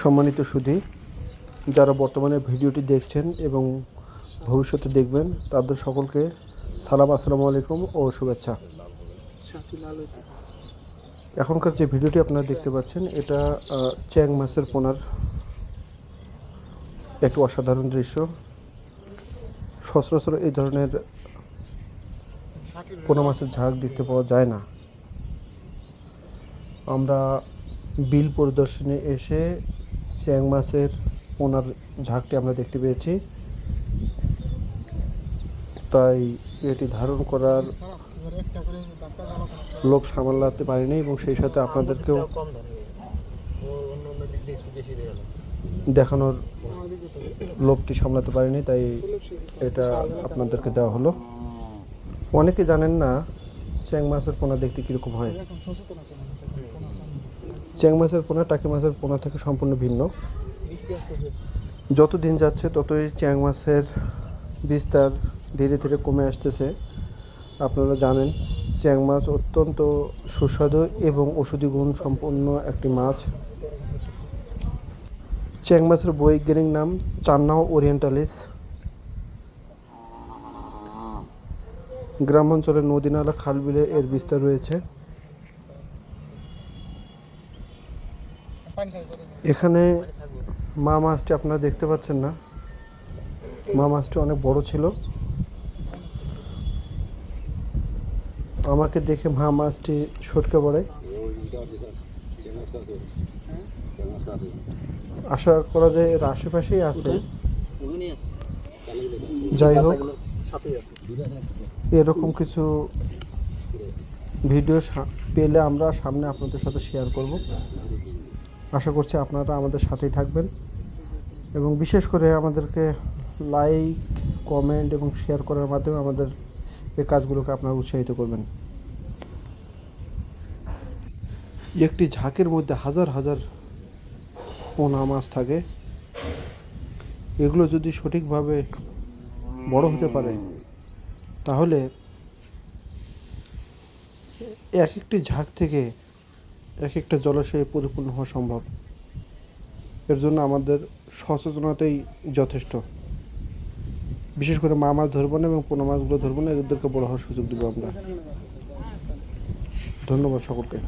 সম্মানিত সুধী, যারা বর্তমানে ভিডিওটি দেখছেন এবং ভবিষ্যতে দেখবেন, তাদের সকলকে সালাম, আসসালামু আলাইকুম ও শুভেচ্ছা। এখনকার যে ভিডিওটি আপনারা দেখতে পাচ্ছেন, এটা চ্যাং মাছের পোনার একটি অসাধারণ দৃশ্য। সচরাচর এই ধরনের পোনা মাছের ঝাঁক দেখতে পাওয়া যায় না। আমরা বিল পরিদর্শনে এসে চ্যাং মাছের পোনার ঝাঁকটি আমরা দেখতে পেয়েছি। তাই এটি ধারণ করার লোভ সামলাতে পারিনি এবং সেই সাথে আপনাদেরকেও দেখানোর লোভটি সামলাতে পারিনি, তাই এটা আপনাদেরকে দেওয়া হলো। অনেকে জানেন না চ্যাং মাছের পোনা দেখতে কীরকম হয়। চ্যাং মাছের পোনা, টাকি মাছের পোনা থেকে সম্পূর্ণ ভিন্ন। যত দিন যাচ্ছে, ততই চ্যাং মাছের বিস্তার ধীরে ধীরে কমে আসতেছে। আপনারা জানেন, চ্যাং মাছ অত্যন্ত সুস্বাদু এবং ওষুধি গুণ সম্পন্ন একটি মাছ। চ্যাং মাছের বৈজ্ঞানিক নাম চান্নাও ওরিয়েন্টালিস। গ্রামাঞ্চলে নদী, নালা, খাল বিলে এর বিস্তার রয়েছে। এখানে মা মাছটি আপনারা দেখতে পাচ্ছেন না। মা মাছটি অনেক বড় ছিল। আমাকে দেখে মা মাছটি সটকে পড়ে। আশা করা যায় এর আশেপাশেই আছে। যাই হোক, এরকম কিছু ভিডিও পেলে আমরা সামনে আপনাদের সাথে শেয়ার করব। আশা করছি আপনারা আমাদের সাথেই থাকবেন। এবং বিশেষ করে আমাদেরকে লাইক কমেন্ট এবং শেয়ার করার মাধ্যমে আমাদের এই কাজগুলোকে আপনারা উৎসাহিত করবেন। একটি ঝাঁকের মধ্যে হাজার হাজার পোনা মাছ থাকে। এগুলো যদি সঠিকভাবে বড় হতে পারে, তাহলে এক একটি ঝাঁক থেকে এক একটা জলাশয়ে পরিপূর্ণ হওয়া সম্ভব। এর জন্য আমাদের সচেতনতাই যথেষ্ট। বিশেষ করে মা মাছ ধরবো না এবং পোনা মাছগুলো ধরবো না এদেরকে বড় হওয়ার সুযোগ দেবো আমরা। ধন্যবাদ সকলকে।